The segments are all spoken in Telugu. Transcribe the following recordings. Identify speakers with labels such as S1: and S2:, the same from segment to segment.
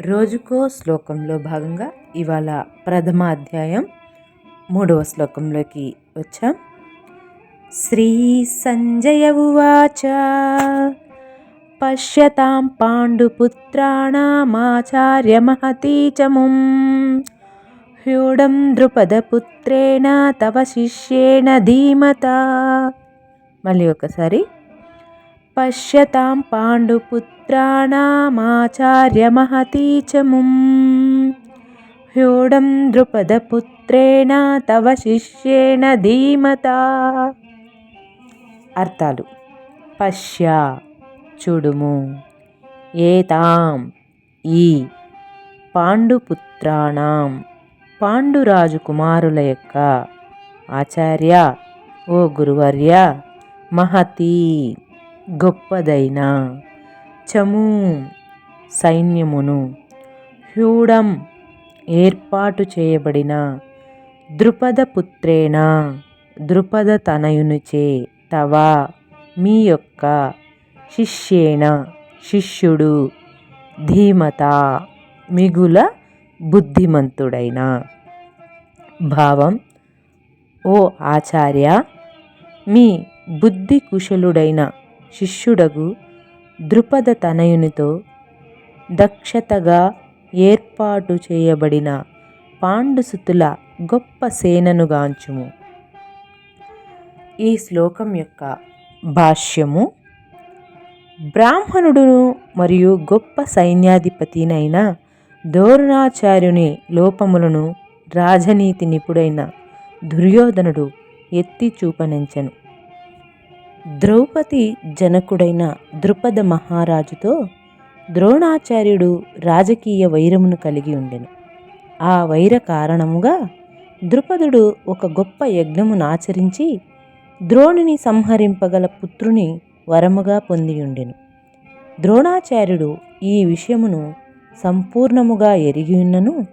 S1: రోజుకో శ్లోకంలో భాగంగా ఇవాళ ప్రథమ అధ్యాయం మూడవ శ్లోకంలోకి వచ్చాం. శ్రీ సంజయ ఉవాచ. పశ్యతాం పాండుపుత్రాణమాచార్యమహతీ చ హ్యూడం ద్రుపదపుత్రేణ తవ శిష్యేణ ధీమత. మళ్ళీ ఒకసారి పశ్యతాం పాండుపుత్రాణమాచార్యమహతీ చ ముం హ్యూఢం ద్రుపదపుత్రేణ తవ శిష్యేణ ధీమత అర్థాలు పశ్య చూడుము ఏతాం ఈ పాండుపుత్రాణం పాండురాజు కుమారుల యొక్క ఆచార్య ఓ గురువర్య మహతీ గొప్పదైన. చము సైన్యమును హ్యూడం ఏర్పాటు చేయబడిన ద్రుపదపుత్రేణ ద్రుపద తనయునిచే తవ మీ యొక్క శిష్యేణ శిష్యుడు ధీమత మిగుల బుద్ధిమంతుడైన. భావం ఓ ఆచార్య మీ బుద్ధి కుశలుడైన శిష్యుడగు ద్రుపద తనయునితో దక్షతగా ఏర్పాటు చేయబడిన పాండుసుతుల గొప్ప సేననుగాంచుము ఈ శ్లోకం యొక్క భాష్యము బ్రాహ్మణుడును మరియు గొప్ప సైన్యాధిపతినైన ద్రోణాచార్యుని లోపములను రాజనీతి నిపుడైన దుర్యోధనుడు ఎత్తి చూపనించెను. ద్రౌపది జనకుడైన ద్రుపద మహారాజుతో ద్రోణాచార్యుడు రాజకీయ వైరమును కలిగి ఉండెను. ఆ వైర కారణముగా ద్రుపదుడు ఒక గొప్ప యజ్ఞమును ఆచరించి ద్రోణుని సంహరింపగల పుత్రుని వరముగా పొందియుండెను ద్రోణాచార్యుడు ఈ విషయమును సంపూర్ణముగా ఎరిగియున్నను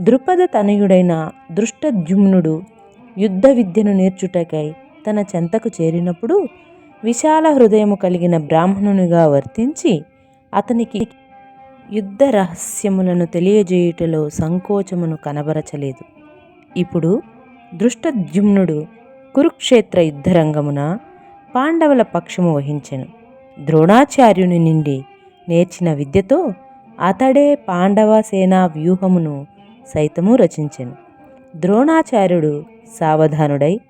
S1: ద్రుపద తనయుడైన దృష్టద్యుమ్నుడు యుద్ధ విద్యను నేర్చుటకై తన చెంతకు చేరినప్పుడు విశాల హృదయము కలిగిన బ్రాహ్మణునిగా వర్తించి అతనికి యుద్ధ రహస్యములను తెలియజేయుటలో సంకోచమును కనబరచలేదు. ఇప్పుడు దృష్టద్యుమ్నుడు కురుక్షేత్ర యుద్ధరంగమున పాండవుల పక్షము వహించెను. ద్రోణాచార్యుని నుండి నేర్చిన విద్యతో అతడే పాండవ సేనా వ్యూహమును సైతము రచించెను. ద్రోణాచార్యుడు సావధానుడై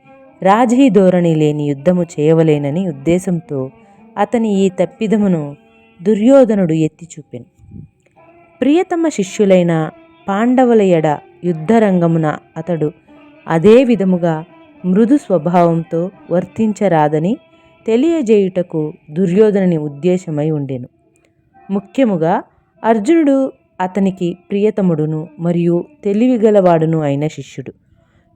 S1: రాజీ ధోరణి లేని యుద్ధము చేయవలేనని ఉద్దేశంతో అతని ఈ తప్పిదమును దుర్యోధనుడు ఎత్తి చూపెను ప్రియతమ శిష్యులైన పాండవుల ఎడ యుద్ధరంగమున అతడు అదే విధముగా మృదు స్వభావంతో వర్తించరాదని తెలియజేయుటకు దుర్యోధనుని ఉద్దేశమై ఉండెను. ముఖ్యముగా అర్జునుడు అతనికి ప్రియతముడును మరియు తెలివిగలవాడును అయిన శిష్యుడు.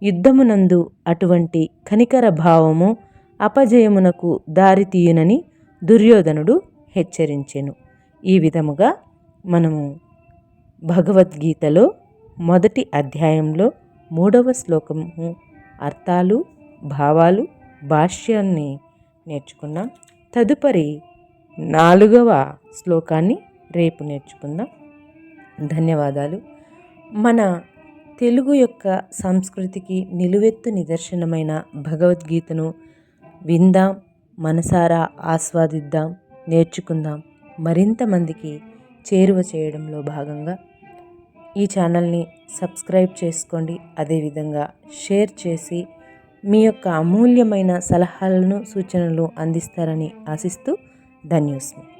S1: యుద్ధమునందు అటువంటి కనికర భావము అపజయమునకు దారితీయునని దుర్యోధనుడు హెచ్చరించెను. ఈ విధముగా మనము భగవద్గీతలో మొదటి అధ్యాయంలో మూడవ శ్లోకము అర్థాలు భావాలు భాష్యాన్ని నేర్చుకున్నాం. తదుపరి నాలుగవ శ్లోకాన్ని రేపు నేర్చుకుందాం. ధన్యవాదాలు. మన తెలుగు యొక్క సంస్కృతికి నిలువెత్తు నిదర్శనమైన భగవద్గీతను విందాం మనసారా ఆస్వాదిద్దాం నేర్చుకుందాం. మరింత మందికి చేరువ చేయడంలో భాగంగా ఈ ఛానల్ని సబ్స్క్రైబ్ చేసుకోండి. అదేవిధంగా షేర్ చేసి మీ యొక్క అమూల్యమైన సలహాలను సూచనలు అందిస్తారని ఆశిస్తూ ధన్యోస్మి.